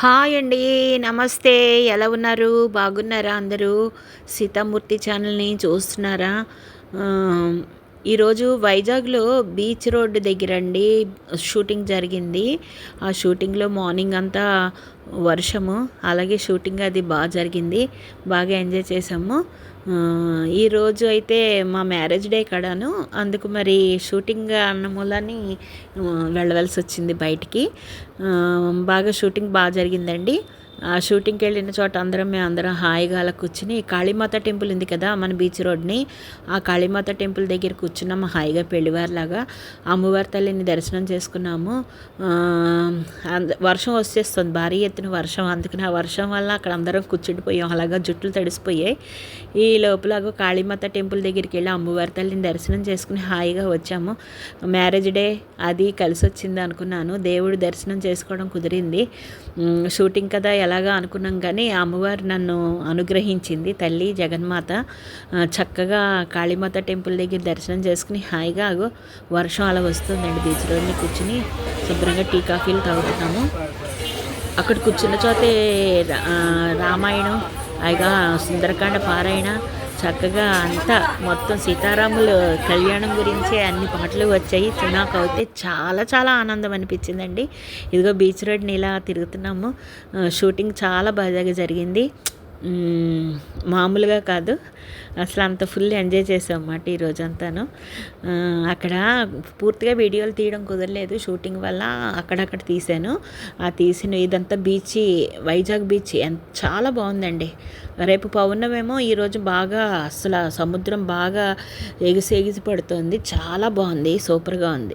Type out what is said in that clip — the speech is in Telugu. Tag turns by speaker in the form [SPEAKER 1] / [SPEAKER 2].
[SPEAKER 1] హాయ్ అండి నమస్తే. ఎలా ఉన్నారు? బాగున్నారా అందరూ? సీతామూర్తి ఛానల్ని చూస్తున్నారా? ఈరోజు వైజాగ్లో బీచ్ రోడ్డు దగ్గర అండి షూటింగ్ జరిగింది. ఆ షూటింగ్లో మార్నింగ్ అంతా వర్షము అలాగే షూటింగ్ అది బాగా జరిగింది. బాగా ఎంజాయ్ చేసాము ఈరోజు అయితే మా మ్యారేజ్ డే కడాను. అందుకు మరి షూటింగ్ అన్న మూలని వెళ్ళవలసి వచ్చింది బయటికి. బాగా షూటింగ్ బాగా జరిగిందండి. ఆ షూటింగ్కి వెళ్ళిన చోట అందరం మేము అందరం హాయిగా అలా కూర్చుని కాళీమాత టెంపుల్ ఉంది కదా మన బీచ్ రోడ్ని ఆ కాళీమాత టెంపుల్ దగ్గర కూర్చున్నాము హాయిగా పెళ్ళివారిలాగా అమ్మవారి తల్లిని దర్శనం చేసుకున్నాము. వర్షం వచ్చేస్తుంది భారీ ఎత్తున వర్షం. అందుకని ఆ వర్షం వల్ల అక్కడ అందరం కూర్చుండిపోయాం అలాగా జుట్టులు తడిసిపోయాయి. ఈ లోపలగా కాళీమాత టెంపుల్ దగ్గరికి వెళ్ళి అమ్మవారి తల్లిని దర్శనం చేసుకుని హాయిగా వచ్చాము. మ్యారేజ్ డే అది కలిసి వచ్చింది అనుకున్నాను. దేవుడు దర్శనం చేసుకోవడం కుదిరింది. షూటింగ్ కదా ఎలాగా అనుకున్నాం కానీ అమ్మవారు నన్ను అనుగ్రహించింది. తల్లి జగన్మాత చక్కగా కాళీమాత టెంపుల్ దగ్గర దర్శనం చేసుకుని హాయిగా వర్షం అలా వస్తుందండి బీచ్ రోడ్ని కూర్చుని శుభ్రంగా టీ కాఫీలు తాగుతున్నాము. అక్కడ కూర్చున్న చోతే రామాయణం అయిగా సుందరకాండ పారాయణ చక్కగా అంతా మొత్తం సీతారాములు కళ్యాణం గురించే అన్ని పాటలు వచ్చాయి. నాకు అయితే చాలా చాలా ఆనందం అనిపించిందండి. ఇదిగో బీచ్ రోడ్ని ఇలా తిరుగుతున్నాము. షూటింగ్ చాలా బాగా జరిగింది. మామూలుగా కాదు. అసలు అంత ఫుల్ ఎంజాయ్ చేసాం అన్నమాట ఈరోజు అంతాను అక్కడ పూర్తిగా వీడియోలు తీయడం కుదరలేదు. షూటింగ్ వల్ల అక్కడక్కడ తీసాను ఆ తీసిన ఇదంతా బీచ్ వైజాగ్ బీచ్. ఎంత చాలా బాగుందండి. రేపు పౌర్ణమేమో ఈరోజు బాగా అసలు సముద్రం బాగా ఎగిసి ఎగిసి పడుతుంది. చాలా బాగుంది. సూపర్గా ఉంది.